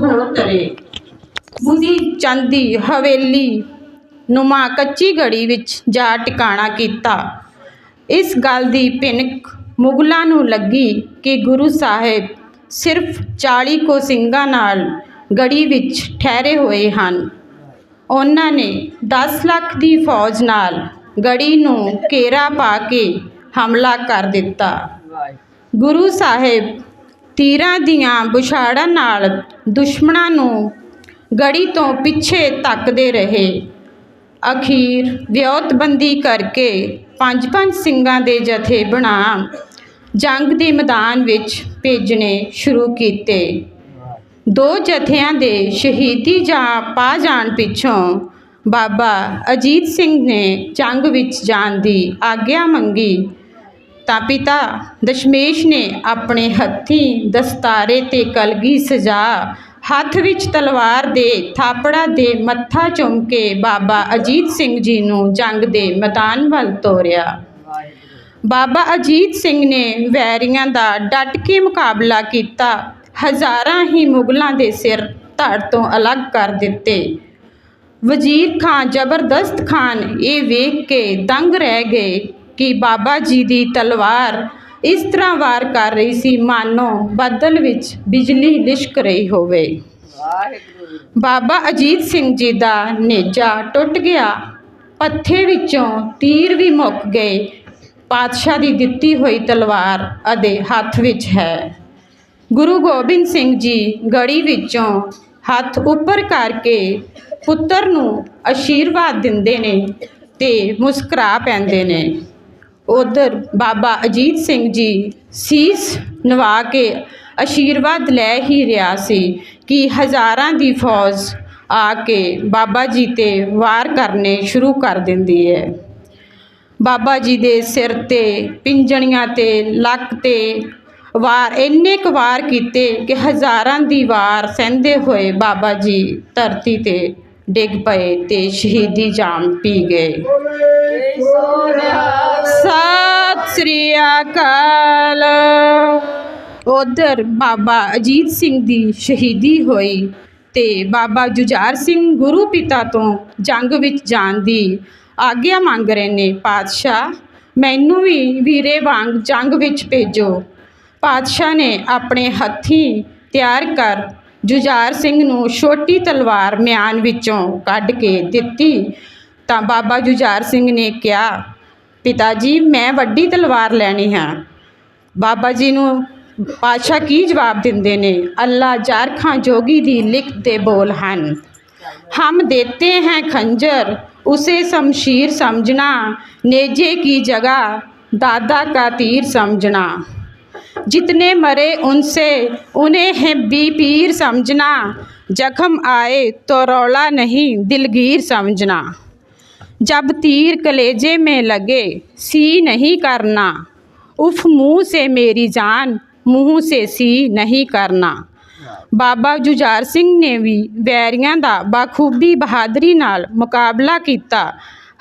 ਹੋ ਤਰੇ ਬੁੱਧੀ ਚੰਦੀ ਹਵੇਲੀ ਨੁਮਾ ਕੱਚੀ ਗੜੀ ਵਿੱਚ ਜਾ ਟਿਕਾਣਾ ਕੀਤਾ। ਇਸ ਗੱਲ ਦੀ ਭਿਣਕ ਮੁਗਲਾਂ ਨੂੰ ਲੱਗੀ ਕਿ ਗੁਰੂ ਸਾਹਿਬ ਸਿਰਫ 40 ਕੋ ਸਿੰਘਾਂ ਨਾਲ ਗੜੀ ਵਿੱਚ ਠਹਿਰੇ ਹੋਏ ਹਨ। ਉਹਨਾਂ ਨੇ 10 ਲੱਖ ਦੀ ਫੌਜ ਨਾਲ ਗੜੀ ਨੂੰ ਘੇਰਾ ਪਾ ਕੇ ਹਮਲਾ ਕਰ ਦਿੱਤਾ। ਗੁਰੂ ਸਾਹਿਬ ਤੀਰਾਂ ਦੀਆਂ ਬੁਛਾੜਾਂ ਨਾਲ ਦੁਸ਼ਮਣਾਂ ਨੂੰ ਗੜੀ ਤੋਂ ਪਿੱਛੇ ਤੱਕਦੇ ਰਹੇ। ਅਖੀਰ ਵਿਉਂਤਬੰਦੀ ਕਰਕੇ ਪੰਜ ਪੰਜ ਸਿੰਘਾਂ ਦੇ ਜਥੇ ਬਣਾ ਜੰਗ ਦੇ ਮੈਦਾਨ ਵਿੱਚ ਭੇਜਣੇ ਸ਼ੁਰੂ ਕੀਤੇ। ਦੋ ਜਥਿਆਂ ਦੇ ਸ਼ਹੀਦੀ ਜਾਂ ਪਾ ਜਾਣ ਪਿੱਛੋਂ ਬਾਬਾ ਅਜੀਤ ਸਿੰਘ ਨੇ ਜੰਗ ਵਿੱਚ ਜਾਣ ਦੀ ਆਗਿਆ ਮੰਗੀ। ਤਾਂ ਪਿਤਾ ਦਸ਼ਮੇਸ਼ ਨੇ ਆਪਣੇ ਹੱਥੀਂ ਦਸਤਾਰੇ ਤੇ ਕਲਗੀ ਸਜਾ, ਹੱਥ ਵਿੱਚ ਤਲਵਾਰ ਦੇ ਥਾਪੜਾ ਦੇ ਮੱਥਾ ਚੁੰਮ ਕੇ ਬਾਬਾ ਅਜੀਤ ਸਿੰਘ ਜੀ ਨੂੰ ਜੰਗ ਦੇ ਮੈਦਾਨ ਵੱਲ ਤੋਰਿਆ। ਬਾਬਾ ਅਜੀਤ ਸਿੰਘ ਨੇ ਵੈਰੀਆਂ ਦਾ ਡਟ ਕੇ ਮੁਕਾਬਲਾ ਕੀਤਾ, ਹਜ਼ਾਰਾਂ ਹੀ ਮੁਗਲਾਂ ਦੇ ਸਿਰ ਧੜ ਤੋਂ ਅਲੱਗ ਕਰ ਦਿੱਤੇ। ਵਜ਼ੀਰ ਖਾਨ ਜ਼ਬਰਦਸਤ ਖਾਨ ਇਹ ਵੇਖ ਕੇ ਦੰਗ ਰਹਿ ਗਏ ਕਿ ਬਾਬਾ ਜੀ ਦੀ ਤਲਵਾਰ ਇਸ ਤਰ੍ਹਾਂ ਵਾਰ ਕਰ ਰਹੀ ਸੀ ਮਾਨੋ ਬੱਦਲ ਵਿੱਚ ਬਿਜਲੀ ਲਿਸ਼ਕ ਰਹੀ ਹੋਵੇ। ਬਾਬਾ ਅਜੀਤ ਸਿੰਘ ਜੀ ਦਾ ਨੇਜਾ ਟੁੱਟ ਗਿਆ। ਪੱਥੇ ਵਿੱਚੋਂ ਤੀਰ ਵੀ ਮੁੱਕ ਗਏ। ਪਾਤਸ਼ਾਹ ਦੀ ਦਿੱਤੀ ਹੋਈ ਤਲਵਾਰ ਅਦੇ ਹੱਥ ਵਿੱਚ ਹੈ। ਗੁਰੂ ਗੋਬਿੰਦ ਸਿੰਘ ਜੀ ਗੜੀ ਵਿੱਚੋਂ ਹੱਥ ਉੱਪਰ ਕਰਕੇ ਪੁੱਤਰ ਨੂੰ ਅਸ਼ੀਰਵਾਦ ਦਿੰਦੇ ਨੇ ਤੇ ਮੁਸਕਰਾ ਪੈਂਦੇ ਨੇ। ਉੱਧਰ ਬਾਬਾ ਅਜੀਤ ਸਿੰਘ ਜੀ ਸੀਸ ਨਵਾ ਕੇ ਆਸ਼ੀਰਵਾਦ ਲੈ ਹੀ ਰਿਹਾ ਸੀ ਕਿ ਹਜ਼ਾਰਾਂ ਦੀ ਫੌਜ ਆ ਕੇ ਬਾਬਾ ਜੀ ਤੇ ਵਾਰ ਕਰਨੇ ਸ਼ੁਰੂ ਕਰ ਦਿੰਦੀ ਹੈ। ਬਾਬਾ ਜੀ ਦੇ ਸਿਰ ਤੇ ਪਿੰਜਣੀਆਂ ਤੇ ਲੱਕ ਤੇ ਵਾਰ, ਇੰਨੇ ਕੁ ਵਾਰ ਕੀਤੇ ਕਿ ਹਜ਼ਾਰਾਂ ਦੀ ਵਾਰ ਸਹਿੰਦੇ ਹੋਏ ਬਾਬਾ ਜੀ ਧਰਤੀ ਤੇ ਡਿੱਗ ਪਏ ਤੇ ਸ਼ਹੀਦੀ ਜਾਮ ਪੀ ਗਏ। ਸਤਿ ਸ੍ਰੀ ਅਕਾਲ। ਉਧਰ ਬਾਬਾ ਅਜੀਤ ਸਿੰਘ ਦੀ ਸ਼ਹੀਦੀ ਹੋਈ ਤੇ ਬਾਬਾ ਜੁਝਾਰ ਸਿੰਘ ਗੁਰੂ ਪਿਤਾ ਤੋਂ ਜੰਗ ਵਿੱਚ ਜਾਣ ਦੀ ਆਗਿਆ ਮੰਗ ਰਹੇ ਨੇ ਪਾਤਸ਼ਾਹ। ਮੈਨੂੰ ਵੀ ਵੀਰੇ ਵਾਂਗ ਜੰਗ ਵਿੱਚ ਭੇਜੋ। ਪਾਤਸ਼ਾਹ ਨੇ ਆਪਣੇ ਹੱਥੀਂ ਤਿਆਰ ਕਰ ਜੁਝਾਰ ਸਿੰਘ ਨੂੰ ਛੋਟੀ ਤਲਵਾਰ ਮਿਆਨ ਵਿੱਚੋਂ ਕੱਢ ਕੇ ਦਿੱਤੀ ਤਾਂ ਬਾਬਾ ਜੁਝਾਰ ਸਿੰਘ ਨੇ ਕਿਹਾ ਪਿਤਾ ਜੀ ਮੈਂ ਵੱਡੀ ਤਲਵਾਰ ਲੈਣੀ ਹੈ ਬਾਬਾ ਜੀ ਨੂੰ ਪਾਤਸ਼ਾਹ ਕੀ ਜਵਾਬ ਦਿੰਦੇ ਨੇ ਅੱਲਾ ਜਾਰਖਾਂ ਜੋਗੀ ਦੀ ਲਿਖ ਦੇ ਬੋਲ ਹਨ हम देते हैं खंजर उसे शमशीर समझना नेजे की जगह दादा का तीर समझना जितने मरे उनसे उन्हें है भी पीर समझना जख्म आए तो रौला नहीं दिलगीर समझना जब तीर कलेजे में लगे सी नहीं करना उफ मुंह से मेरी जान मुंह से सी नहीं करना ਬਾਬਾ ਜੁਝਾਰ ਸਿੰਘ ਨੇ ਵੀ ਵੈਰੀਆਂ ਦਾ ਬਾਖੂਬੀ ਬਹਾਦਰੀ ਨਾਲ ਮੁਕਾਬਲਾ ਕੀਤਾ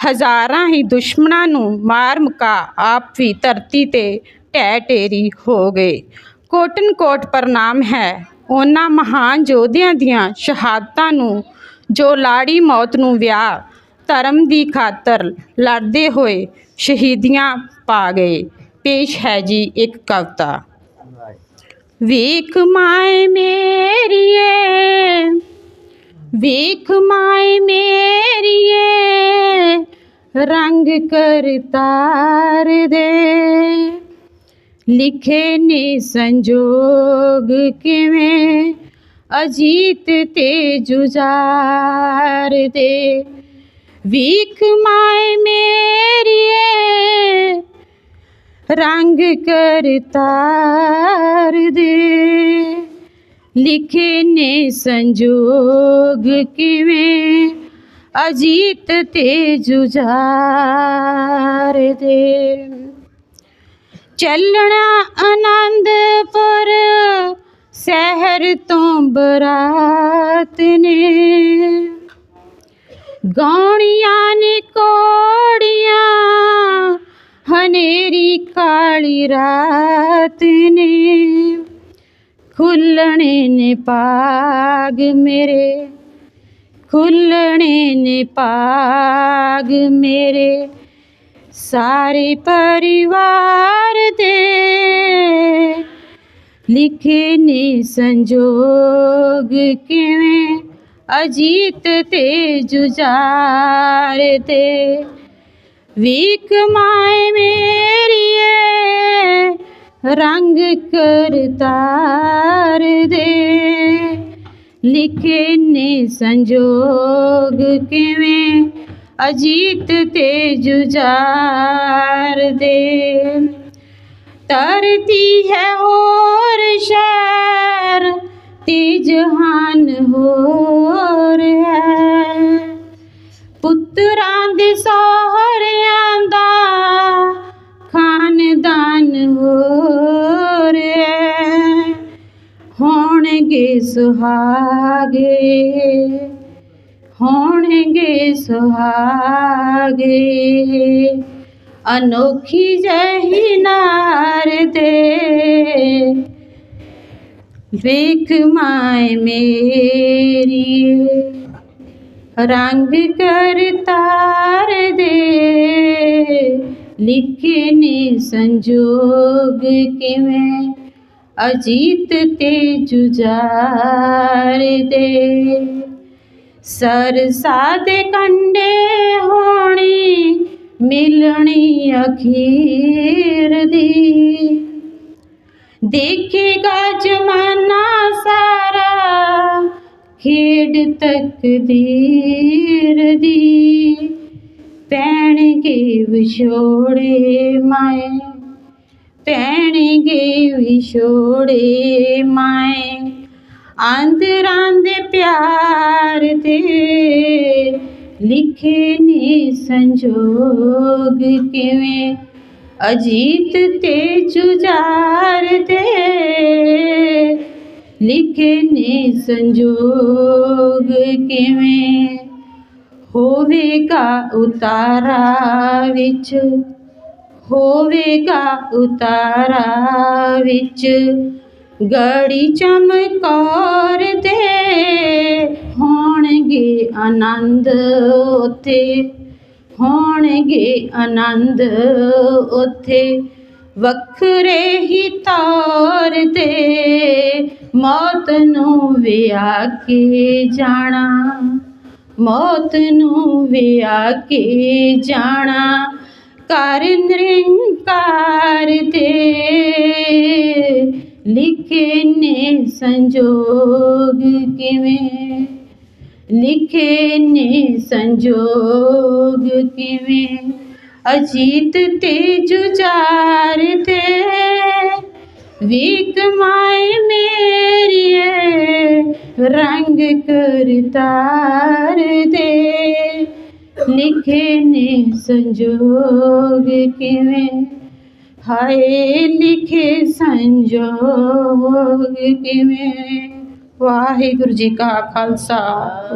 ਹਜ਼ਾਰਾਂ ਹੀ ਦੁਸ਼ਮਣਾਂ ਨੂੰ ਮਾਰ ਮੁਕਾ ਆਪ ਵੀ ਧਰਤੀ ਤੇ ਢਹਿ ਢੇਰੀ ਹੋ ਗਏ। ਕੋਟਨ ਕੋਟ ਪ੍ਰਣਾਮ ਹੈ। ਉਹਨਾਂ ਮਹਾਨ ਯੋਧਿਆਂ ਦੀਆਂ ਸ਼ਹਾਦਤਾਂ ਨੂੰ ਜੋ ਲਾੜੀ ਮੌਤ ਨੂੰ ਵਿਆਹ, ਧਰਮ ਦੀ ਖਾਤਰ ਲੜਦੇ ਹੋਏ ਸ਼ਹੀਦੀਆਂ ਪਾ ਗਏ। ਪੇਸ਼ ਹੈ ਜੀ ਇੱਕ ਕਵਿਤਾ। ਵੇਖ ਮਾਏ ਮੇਰੀਏ, ਵੇਖ ਮਾਏ ਮੇਰੀਏ, ਰੰਗ ਕਰ ਤਾਰ ਦੇ। ਲਿਖੇ ਨੇ ਸੰਜੋਗ ਕਿਵੇਂ? ਅਜੀਤ ਤੇ ਜੁਝਾਰ ਦੇ। ਵੇਖ ਮਾਏ ਮੇਰੀਏ, ਰੰਗ ਕਰਤਾਰ ਦੇ। ਲਿਖੇ ਨੇ ਸੰਜੋਗ ਕਿਵੇਂ? ਅਜੀਤ ਤੇ ਜੁਝਾਰ ਦੇ। ਚੱਲਣਾ ਆਨੰਦਪੁਰ ਸ਼ਹਿਰ ਤੋਂ ਬਰਾਤ ਨੇ। ਗਾਉਣੀਆਂ ਨੇ ਕੋੜੀਆਂ, ਹਨੇਰੀ ਕਾਲੀ ਰਾਤ ਨੇ। ਖੁੱਲਣੇ ਨੇ ਪਾਗ ਮੇਰੇ ਖੁੱਲਣੇ ਨੇ ਪਾਗ ਮੇਰੇ। ਸਾਰੇ ਪਰਿਵਾਰ ਦੇ ਲਿਖੇ ਨੇ ਸੰਜੋਗ ਕਿਵੇਂ? ਅਜੀਤ ਤੇ ਜੁਝਾਰ ਤੇ। ਵੀਕ ਮਾਏ ਮੇਰੀਏ, ਰੰਗ ਕਰਤਾਰ ਦੇ। ਲਿਖੇ ਨੇ ਸੰਜੋਗ ਕਿਵੇਂ? ਅਜੀਤ ਤੇ ਜੁਝਾਰ ਦੇ। ਧਰਤੀ ਹੈ ਹੋਰ ਸ਼ਹਿਰ ਤੇ ਜਹਾਨ ਹੋਰ ਹੈ। ਪੁੱਤਰਾਂ ਦੇ ਸਹੁਰਿਆਂ ਦਾ ਖਾਨਦਾਨ ਹੋਰ ਹੈ। ਹੋਣਗੇ ਸੁਹਾਗੇ। ਹੋਣਗੇ ਸੁਹਾਗੇ ਅਨੋਖੀ ਜਹੀ ਨਾਰ ਦੇ ਵੇਖ ਮਾਏ ਮੇਰੀ ਰੰਗ ਕਰਤਾਰ ਦੇ ਲਿਖੇ ਨੇ ਸੰਜੋਗ ਕਿਵੇਂ ਅਜੀਤ ਤੇ ਜੁਝਾਰ ਦੇ ਸਰਸਾ ਦੇ ਕੰਡੇ ਹੋਣੀ, ਮਿਲਣੀ ਅਖੀਰ ਦੀ। ਦੇਖੇਗਾ ਜਮਾਨਾ ਸਾਰਾ, ਖੇਡ ਤਕਦੀਰ ਦੀ। ਪੈਣਗੇ ਵਿਛੋੜੇ ਮਾਏ, ਪੈਣਗੇ ਵਿਛੋੜੇ ਮਾਏ। ਆਂਦਰਾਂ ਦੇ ਪਿਆਰ ਦੇ ਲਿਖੇ ਨੇ ਸੰਜੋਗ ਕਿਵੇਂ? ਅਜੀਤ ਤੇ ਜੁਝਾਰ ਦੇ ਲਿਖੇ ਨੇ ਸੰਜੋਗ ਕਿਵੇਂ? ਹੋਵੇਗਾ ਉਤਾਰਾ ਵਿੱਚ, ਹੋਵੇਗਾ ਉਤਾਰਾ ਵਿੱਚ ਗੜੀ ਚਮਕੌਰ ਦੇ ਹੋਣਗੇ ਆਨੰਦ ਉਥੇ, ਹੋਣਗੇ ਆਨੰਦ ਉਥੇ। ਵੱਖਰੇ ਹੀ ਤੌਰ ਤੇ ਮੌਤ ਨੂੰ ਵਿਆਹ ਕੇ ਜਾਣਾ, ਮੌਤ ਨੂੰ ਵਿਆਹ ਕੇ ਜਾਣਾ ਕਰ ਨਿਰੰਕਾਰ ਤੇ। ਲਿਖੇ ਨੇ ਸੰਜੋਗ ਕਿਵੇਂ? ਲਿਖੇ ਨੇ ਸੰਜੋਗ ਕਿਵੇਂ? ਅਜੀਤ ਤੇ ਜੁਝਾਰ ਤੇ ਵੀਕ ਮਾਏ ਮੇਰੀਏ, ਰੰਗ ਕਰਤਾਰ ਦੇ ਲਿਖੇ ਨੇ ਸੰਜੋਗ ਕਿਵੇਂ? ਹਾਏ ਲਿਖੇ ਸੰਜੋਗ ਕਿਵੇਂ? ਵਾਹਿਗੁਰੂ ਜੀ ਕਾ ਖਾਲਸਾ,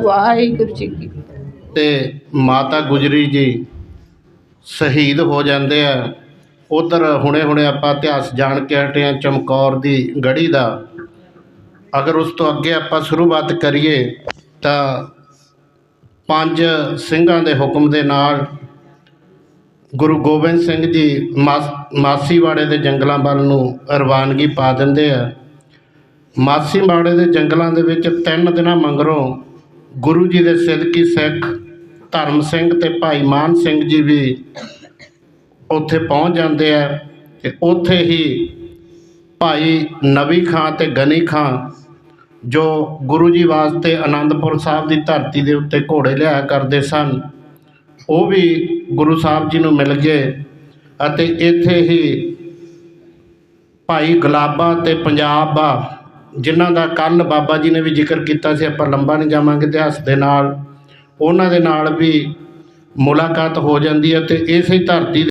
ਵਾਹਿਗੁਰੂ ਜੀ ਕੀ ਤੇ ਮਾਤਾ ਗੁਜਰੀ ਜੀ ਸ਼ਹੀਦ ਹੋ ਜਾਂਦੇ ਆ। ਉਧਰ ਹੁਣੇ ਹੁਣੇ ਆਪਾਂ ਇਤਿਹਾਸ ਜਾਣ ਕੇ ਹਟੇ ਹਾਂ ਚਮਕੌਰ ਦੀ ਗੜੀ ਦਾ। ਅਗਰ ਉਸ ਤੋਂ ਅੱਗੇ ਆਪਾਂ ਸ਼ੁਰੂਆਤ ਕਰੀਏ ਤਾਂ ਪੰਜ ਸਿੰਘਾਂ ਦੇ ਹੁਕਮ ਦੇ ਨਾਲ ਗੁਰੂ ਗੋਬਿੰਦ ਸਿੰਘ ਜੀ ਮਾਸ- ਮਾਸੀਵਾੜੇ ਦੇ ਜੰਗਲਾਂ ਵੱਲ ਨੂੰ ਰਵਾਨਗੀ ਪਾ ਦਿੰਦੇ ਆ। ਮਾਸੀਵਾੜੇ ਦੇ ਜੰਗਲਾਂ ਦੇ ਵਿੱਚ ਤਿੰਨ ਦਿਨਾਂ ਮੰਗਰੋਂ ਗੁਰੂ ਜੀ ਦੇ ਸਿੱਧਕੀ ਸਿੱਖ ਧਰਮ ਸਿੰਘ ਤੇ ਭਾਈ ਮਾਨ ਸਿੰਘ ਜੀ ਵੀ ਉੱਥੇ ਪਹੁੰਚ ਜਾਂਦੇ ਆ ਤੇ ਉੱਥੇ ਹੀ ਭਾਈ ਨਵੀ ਖਾਂ ਤੇ ਗਨੀ ਖਾਂ ਜੋ ਗੁਰੂ ਜੀ ਵਾਸਤੇ ਆਨੰਦਪੁਰ ਸਾਹਿਬ ਦੀ ਧਰਤੀ ਦੇ ਉੱਤੇ ਘੋੜੇ ਲਿਆਇਆ ਕਰਦੇ ਸਨ ਉਹ ਵੀ ਗੁਰੂ ਸਾਹਿਬ ਜੀ ਨੂੰ ਮਿਲ ਗਏ ਅਤੇ ਇੱਥੇ ਹੀ ਭਾਈ ਗੁਲਾਬਾ ਤੇ ਪੰਜਾਬ ਆ, ਜਿਨ੍ਹਾਂ ਦਾ ਕੱਲ ਬਾਬਾ ਜੀ ਨੇ ਵੀ ਜ਼ਿਕਰ ਕੀਤਾ ਸੀ, ਆਪਾਂ ਲੰਬਾ ਨਹੀਂ ਜਾਵਾਂਗੇ ਇਤਿਹਾਸ ਦੇ ਨਾਲ। ਉਹਨਾਂ ਦੇ ਨਾਲ ਵੀ ਮੁਲਾਕਾਤ ਹੋ ਜਾਂਦੀ ਹੈ ਤੇ ਇਸੇ ਧਰਤੀ